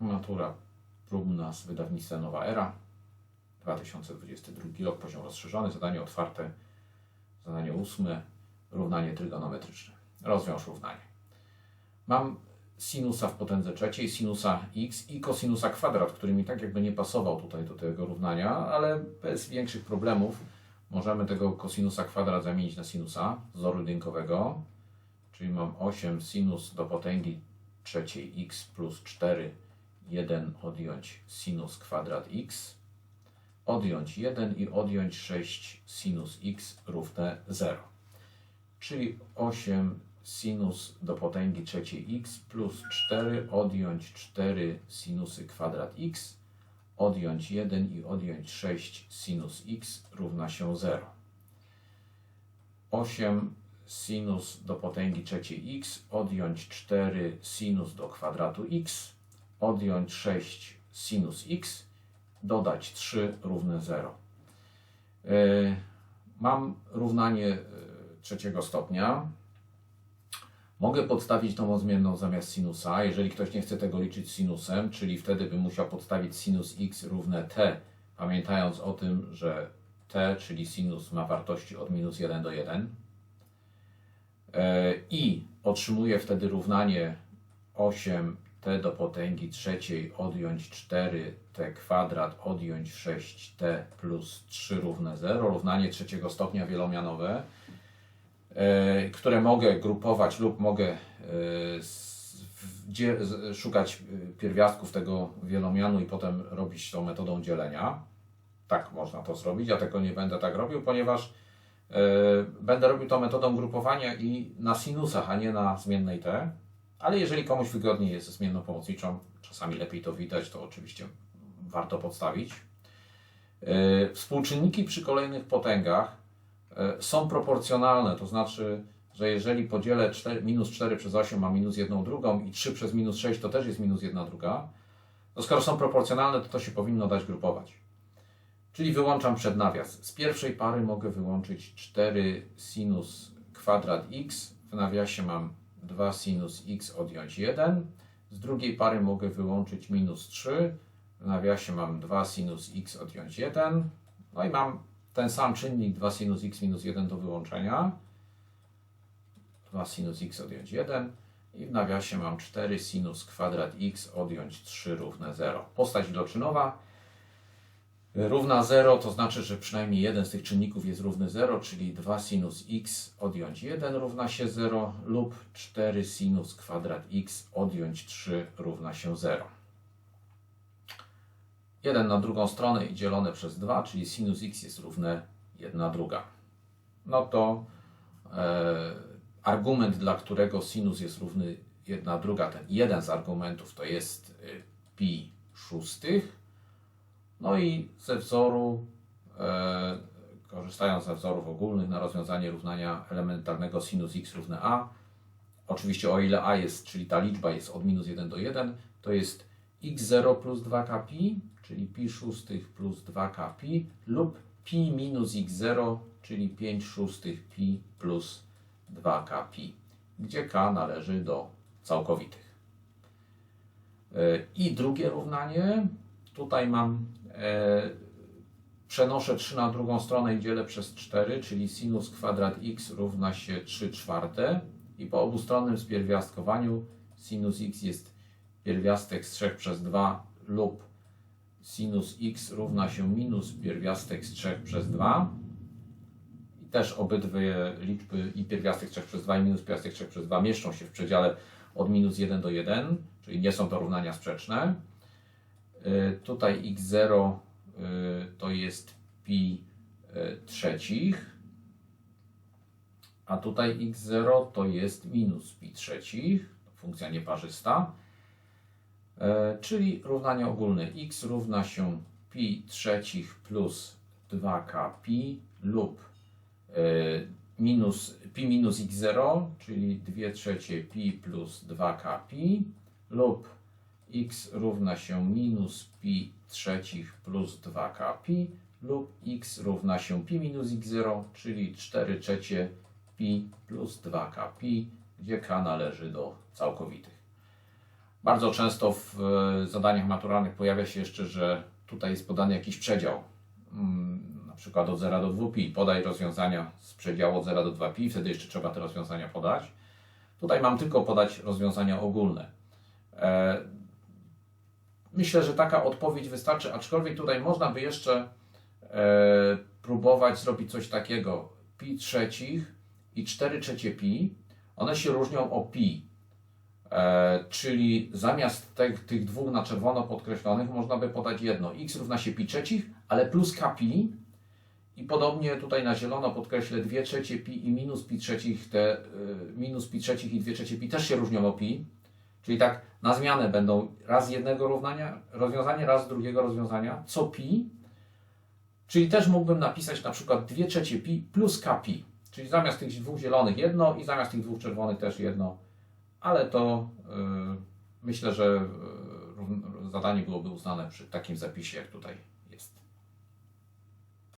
Matura próbna z wydawnictwa Nowa Era. 2022 rok, poziom rozszerzony, zadanie otwarte, zadanie ósme, równanie trygonometryczne. Rozwiąż równanie. Mam sinusa w potędze trzeciej, sinusa x i kosinusa kwadrat, który mi tak jakby nie pasował tutaj do tego równania, ale bez większych problemów możemy tego kosinusa kwadrat zamienić na sinusa wzoru dynkowego, czyli mam 8 sinus do potęgi trzeciej x plus 4, 1 odjąć sinus kwadrat x, odjąć 1 i odjąć 6 sinus x równe 0. Czyli 8 sinus do potęgi trzeciej x plus 4 odjąć 4 sinusy kwadrat x, odjąć 1 i odjąć 6 sinus x równa się 0. 8 sinus do potęgi trzeciej x, odjąć 4 sinus do kwadratu x, odjąć 6 sinus x, dodać 3 równe 0. Yy, Mam równanie yy, trzeciego stopnia. Mogę podstawić tą odmienną zamiast sinusa, jeżeli ktoś nie chce tego liczyć sinusem, czyli wtedy bym musiał podstawić sinus x równe t, pamiętając o tym, że t, czyli sinus ma wartości od minus 1 do 1. E, I otrzymuję wtedy równanie 8t do potęgi trzeciej odjąć 4t kwadrat odjąć 6t plus 3 równe 0. Równanie trzeciego stopnia wielomianowe e, które mogę grupować lub mogę e, szukać e, pierwiastków tego wielomianu i potem robić tą metodą dzielenia. Tak można to zrobić. Ja tego nie będę tak robił, ponieważ będę robił to metodą grupowania i na sinusach, a nie na zmiennej t. Ale jeżeli komuś wygodniej jest ze zmienną pomocniczą, czasami lepiej to widać, to oczywiście warto podstawić. E, Współczynniki przy kolejnych potęgach e, są proporcjonalne, to znaczy, że jeżeli podzielę 4, minus 4 przez 8 ma minus 1 drugą i 3 przez minus 6 to też jest minus 1 druga, to skoro są proporcjonalne, to to się powinno dać grupować. Czyli wyłączam przednawias. Z pierwszej pary mogę wyłączyć 4 sinus kwadrat x, w nawiasie mam 2 sinus x odjąć 1. Z drugiej pary mogę wyłączyć minus 3, w nawiasie mam 2 sinus x odjąć 1. No i mam ten sam czynnik 2 sinus x minus 1 do wyłączenia. 2 sinus x odjąć 1 i w nawiasie mam 4 sinus kwadrat x odjąć 3 równe 0. Postać iloczynowa równa 0 to znaczy, że przynajmniej jeden z tych czynników jest równy 0, czyli 2 sinus x odjąć 1 równa się 0 lub 4 sinus kwadrat x odjąć 3 równa się 0. 1 na drugą stronę i dzielone przez 2, czyli sinus x jest równe 1 druga. No to e, argument, dla którego sinus jest równy 1 druga, ten jeden z argumentów to jest y, pi szóstych. No i ze wzoru, e, korzystając ze wzorów ogólnych na rozwiązanie równania elementarnego sinus x równe a, oczywiście o ile a jest, czyli ta liczba jest od minus 1 do 1, to jest x0 plus 2k pi, czyli pi szóstych plus 2k pi lub pi minus x0, czyli 5 szóstych pi plus 2k pi, gdzie k należy do całkowitych. E, I drugie równanie, tutaj mam, przenoszę 3 na drugą stronę i dzielę przez 4, czyli sinus kwadrat x równa się 3 czwarte i po obustronnym spierwiastkowaniu sinus x jest pierwiastek z 3 przez 2 lub sinus x równa się minus pierwiastek z 3 przez 2 i też obydwie liczby i pierwiastek 3 przez 2 i minus pierwiastek 3 przez 2 mieszczą się w przedziale od minus 1 do 1, czyli nie są to równania sprzeczne. Y, Tutaj x0 y, to jest pi y, trzecich, a tutaj x0 to jest minus pi trzecich, funkcja nieparzysta, E, czyli równanie ogólne x równa się pi trzecich plus 2k pi lub e, minus, pi minus x0, czyli 2 trzecie pi plus 2k pi lub x równa się minus pi trzecich plus 2k pi lub x równa się pi minus x0, czyli 4 trzecie pi plus 2k pi, gdzie k należy do całkowitych. Bardzo często w e, zadaniach maturalnych pojawia się jeszcze, że tutaj jest podany jakiś przedział. Mm, Na przykład od 0 do 2pi. Podaj rozwiązania z przedziału od 0 do 2pi, wtedy jeszcze trzeba te rozwiązania podać. Tutaj mam tylko podać rozwiązania ogólne. Myślę, że taka odpowiedź wystarczy, aczkolwiek tutaj można by jeszcze e, próbować zrobić coś takiego. Pi trzecich i 4 trzecie pi, one się różnią o pi. E, czyli zamiast tych, tych dwóch na czerwono podkreślonych można by podać jedno. x równa się pi trzecich, ale plus k pi. I podobnie tutaj na zielono podkreślę 2 trzecie pi i minus pi trzecich, te y, minus pi trzecich i 2 trzecie pi też się różnią o pi. Czyli tak na zmianę będą raz jednego równania, rozwiązanie, raz drugiego rozwiązania, co pi. Czyli też mógłbym napisać na przykład 2 trzecie pi plus k pi. Czyli zamiast tych dwóch zielonych jedno i zamiast tych dwóch czerwonych też jedno. Ale to y, myślę, że y, zadanie byłoby uznane przy takim zapisie jak tutaj.